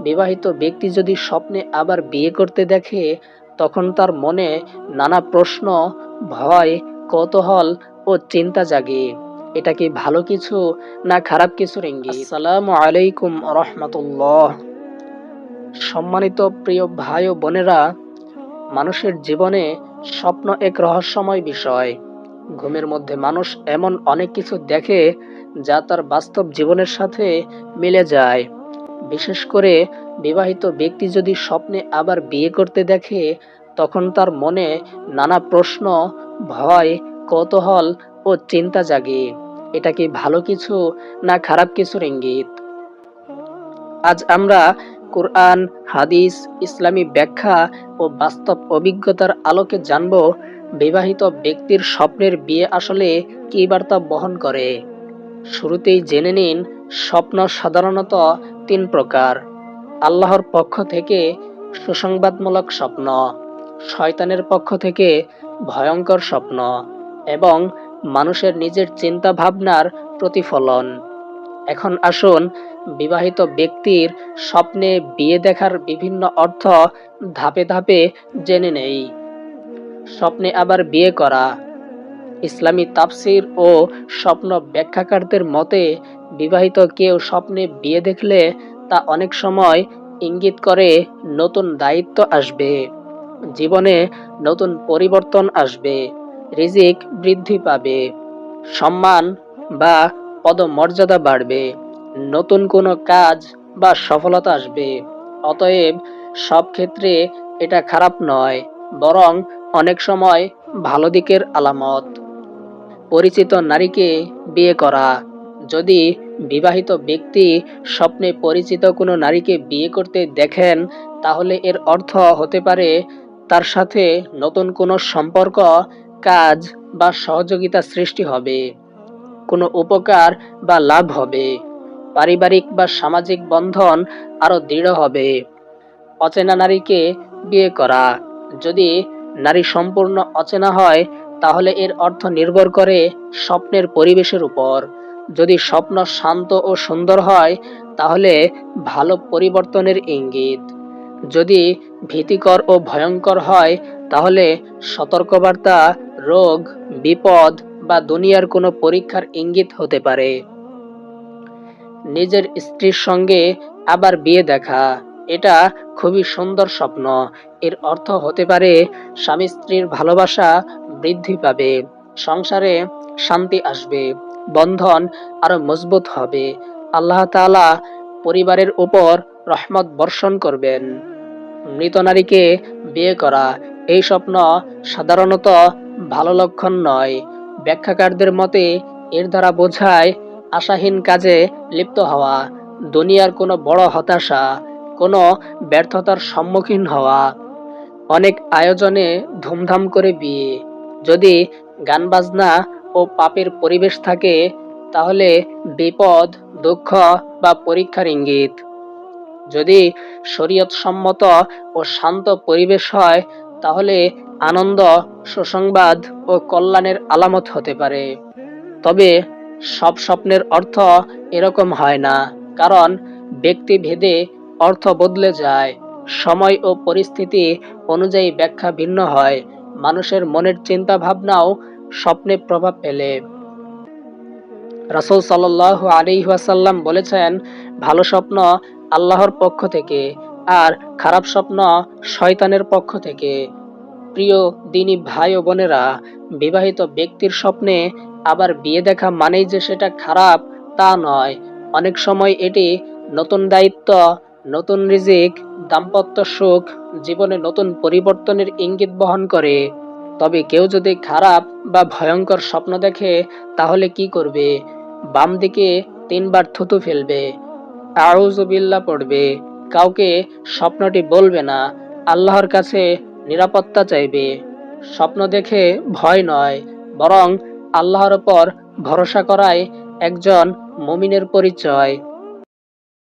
বিবাহিত ব্যক্তি যদি স্বপ্নে আবার বিয়ে করতে দেখে তখন তার মনে নানা প্রশ্ন ভয় কৌতূহল ও চিন্তা জাগে। এটা কি ভালো কিছু না খারাপ কিছুর ইঙ্গিত? আসসালামু আলাইকুম রহমতুল্লাহ। সম্মানিত প্রিয় ভাই ও বোনেরা মানুষের জীবনে স্বপ্ন এক রহস্যময় বিষয়। ঘুমের মধ্যে মানুষ এমন অনেক কিছু দেখে যা তার বাস্তব জীবনের সাথে মিলে যায়। বিশেষ করে বিবাহিত ব্যক্তি যদি স্বপ্নে আবার বিয়ে করতে দেখে, তখন তার মনে নানা প্রশ্ন, ভয়, কৌতূহল ও চিন্তা জাগে। এটা কি ভালো কিছু না খারাপ কিছুর ইঙ্গিত? আজ আমরা কোরআন, হাদিস, ইসলামী ব্যাখ্যা ও বাস্তব অভিজ্ঞতার আলোকে জানব, বিবাহিত ব্যক্তির স্বপ্নের বিয়ে আসলে কী বার্তা বহন করে? শুরুতেই জেনে নিন স্বপ্ন সাধারণত তিন প্রকার। আল্লাহর পক্ষ থেকে সুসংবাদমূলক স্বপ্ন, শয়তানের পক্ষ থেকে ভয়ঙ্কর স্বপ্ন এবং মানুষের নিজের চিন্তা ভাবনার প্রতিফলন। এখন আসুন বিবাহিত ব্যক্তির স্বপ্নে বিয়ে দেখার বিভিন্ন অর্থ ধাপে ধাপে জেনে নেই। স্বপ্নে আবার বিয়ে করা, ইসলামী তাফসির ও স্বপ্ন ব্যাখ্যাকারদের মতে বিবাহিত কেউ স্বপ্নে বিয়ে দেখলে তা অনেক সময় ইঙ্গিত করে নতুন দায়িত্ব আসবে, জীবনে নতুন পরিবর্তন আসবে, রিজিক বৃদ্ধি পাবে, সম্মান বা পদমর্যাদা বাড়বে, নতুন কোনো কাজ বা সফলতা আসবে। অতএব সব ক্ষেত্রে এটা খারাপ নয়, বরং অনেক সময় ভালো দিকের আলামত। পরিচিত নারীকে বিয়ে করা যদি বিবাহিত ব্যক্তি স্বপ্নে পরিচিত কোনো নারীকে বিয়ে করতে দেখেন, তাহলে এর অর্থ হতে পারে তার সাথে নতুন কোনো সম্পর্ক, কাজ বা সহযোগিতা সৃষ্টি হবে, কোনো উপকার বা লাভ হবে, পারিবারিক বা সামাজিক বন্ধন আরও দৃঢ় হবে। অচেনা নারীকে বিয়ে করা, যদি নারী সম্পূর্ণ অচেনা হয়, তাহলে এর অর্থ নির্ভর করে স্বপ্নের পরিবেশের উপর। যদি স্বপ্ন শান্ত ও সুন্দর হয়, তাহলে ভালো পরিবর্তনের ইঙ্গিত। যদি ভীতিকর ও ভয়ঙ্কর হয়, তাহলে সতর্কবার্তা, রোগ, বিপদ বা দুনিয়ার কোনো পরীক্ষার ইঙ্গিত হতে পারে। নিজের স্ত্রীর সঙ্গে আবার বিয়ে দেখা, এটা খুবই সুন্দর স্বপ্ন। এর অর্থ হতে পারে, স্বামী স্ত্রীর ভালোবাসা বৃদ্ধি পাবে, সংসারে শান্তি আসবে। বন্ধন আরও মজবুত হবে। আল্লাহ তাআলা পরিবারের উপর রহমত বর্ষণ করবেন। মৃত নারীকে বিয়ে করা এই স্বপ্ন সাধারণত ভালো লক্ষণ নয়। ব্যাখ্যাকারদের মতে এর দ্বারা বোঝায় আশাহীন কাজে লিপ্ত হওয়া, দুনিয়ার কোনো বড় হতাশা, কোনো ব্যর্থতার সম্মুখীন হওয়া। অনেক আয়োজনে ধুমধাম করে বিয়ে। যদি গান বাজনা ও পাপের পরিবেশ থাকে, তাহলে বিপদ, দুঃখ বা পরীক্ষার ইঙ্গিত। যদি শরীয়ত সম্মত ও শান্ত পরিবেশ হয়, তাহলে আনন্দ, সুসংবাদ ও কল্যাণের আলামত হতে পারে। তবে সব স্বপ্নের অর্থ এরকম হয় না, কারণ ব্যক্তি ভেদে অর্থ বদলে যায়। সময় ও পরিস্থিতি অনুযায়ী ব্যাখ্যা ভিন্ন হয়। মানুষের মনের চিন্তা ভাবনাও স্বপ্নে প্রভাব ফেলে। রাসুল সাল্লাহ আলী ওয়াসাল্লাম বলেছেন, ভালো স্বপ্ন আল্লাহর পক্ষ থেকে আর খারাপ স্বপ্ন শয়তানের পক্ষ থেকে। প্রিয় দিনী ভাই ও বোনেরা, বিবাহিত ব্যক্তির স্বপ্নে আবার বিয়ে দেখা মানেই যে সেটা খারাপ তা নয়। অনেক সময় এটি নতুন দায়িত্ব, নতুন রিজিক, দাম্পত্য সুখ, জীবনে নতুন পরিবর্তনের ইঙ্গিত বহন করে। তবে কেউ যদি খারাপ বা ভয়ঙ্কর স্বপ্ন দেখে, তাহলে কি করবে? বাম দিকে তিনবার থুতু ফেলবে। আউজবিল্লা পড়বে। কাউকে স্বপ্নটি বলবে না। আল্লাহর কাছে নিরাপত্তা চাইবে। স্বপ্ন দেখে ভয় নয়, বরং আল্লাহর ওপর ভরসা করায় একজন মমিনের পরিচয়।